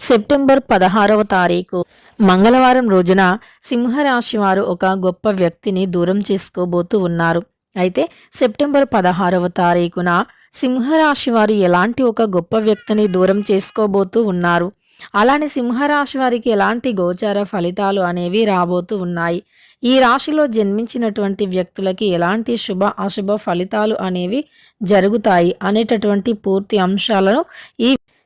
September పదహారవ తారీఖు. మంగళవారం రోజున సింహరాశి వారు ఒక గొప్ప వ్యక్తిని దూరం చేసుకోబోతూ ఉన్నారు. అయితే సెప్టెంబర్ పదహారవ తారీఖున సింహరాశి వారు ఎలాంటి ఒక గొప్ప వ్యక్తిని దూరం చేసుకోబోతూ ఉన్నారు? అలానే సింహరాశి వారికి ఎలాంటి గోచార ఫలితాలు అనేవి రాబోతూ ఉన్నాయి? ఈ రాశిలో జన్మించినటువంటి వ్యక్తులకి ఎలాంటి శుభ అశుభ ఫలితాలు అనేవి జరుగుతాయి అనేటటువంటి పూర్తి అంశాలను ఈ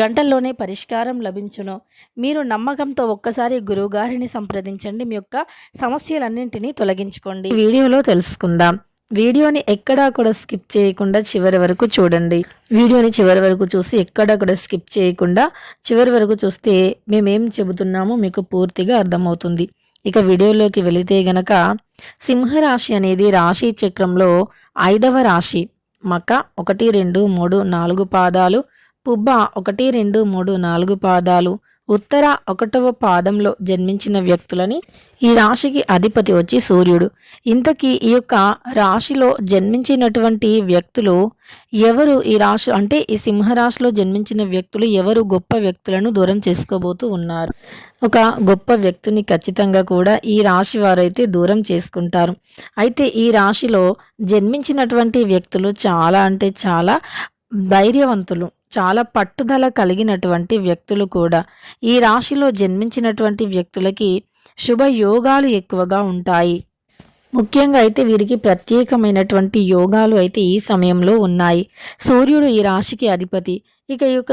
గంటల్లోనే పరిష్కారం లభించును. మీరు నమ్మకంతో ఒక్కసారి గురువుగారిని సంప్రదించండి. మీ యొక్క సమస్యలన్నింటినీ తొలగించుకోండి. వీడియోలో తెలుసుకుందాం. వీడియోని ఎక్కడా కూడా స్కిప్ చేయకుండా చివరి వరకు చూడండి. వీడియోని చివరి వరకు చూసి ఎక్కడా కూడా స్కిప్ చేయకుండా చివరి వరకు చూస్తే మేమేం చెబుతున్నామో మీకు పూర్తిగా అర్థమవుతుంది. ఇక వీడియోలోకి వెళితే గనక సింహరాశి అనేది రాశి చక్రంలో ఐదవ రాశి. మక ఒకటి రెండు మూడు నాలుగు పాదాలు పుబ్బ ఒకటి రెండు మూడు నాలుగు పాదాలు. ఉత్తర ఒకటవ పాదంలో జన్మించిన వ్యక్తులని ఈ రాశికి అధిపతి వచ్చి సూర్యుడు. ఇంతకీ ఈ యొక్క రాశిలో జన్మించినటువంటి వ్యక్తులు ఎవరు? ఈ రాశి అంటే ఈ సింహరాశిలో జన్మించిన వ్యక్తులు ఎవరు? గొప్ప వ్యక్తులను దూరం చేసుకోబోతూ ఉన్నారు. ఒక గొప్ప వ్యక్తిని ఖచ్చితంగా కూడా ఈ రాశి వారైతే దూరం చేసుకుంటారు. అయితే ఈ రాశిలో జన్మించినటువంటి వ్యక్తులు చాలా అంటే చాలా ధైర్యవంతులు చాలా పట్టుదల కలిగినటువంటి వ్యక్తులు కూడా. ఈ రాశిలో జన్మించినటువంటి వ్యక్తులకి శుభయోగాలు ఎక్కువగా ఉంటాయి. ముఖ్యంగా అయితే వీరికి ప్రత్యేకమైనటువంటి యోగాలు అయితే ఈ సమయంలో ఉన్నాయి. సూర్యుడు ఈ రాశికి అధిపతి. ఇక ఈ యొక్క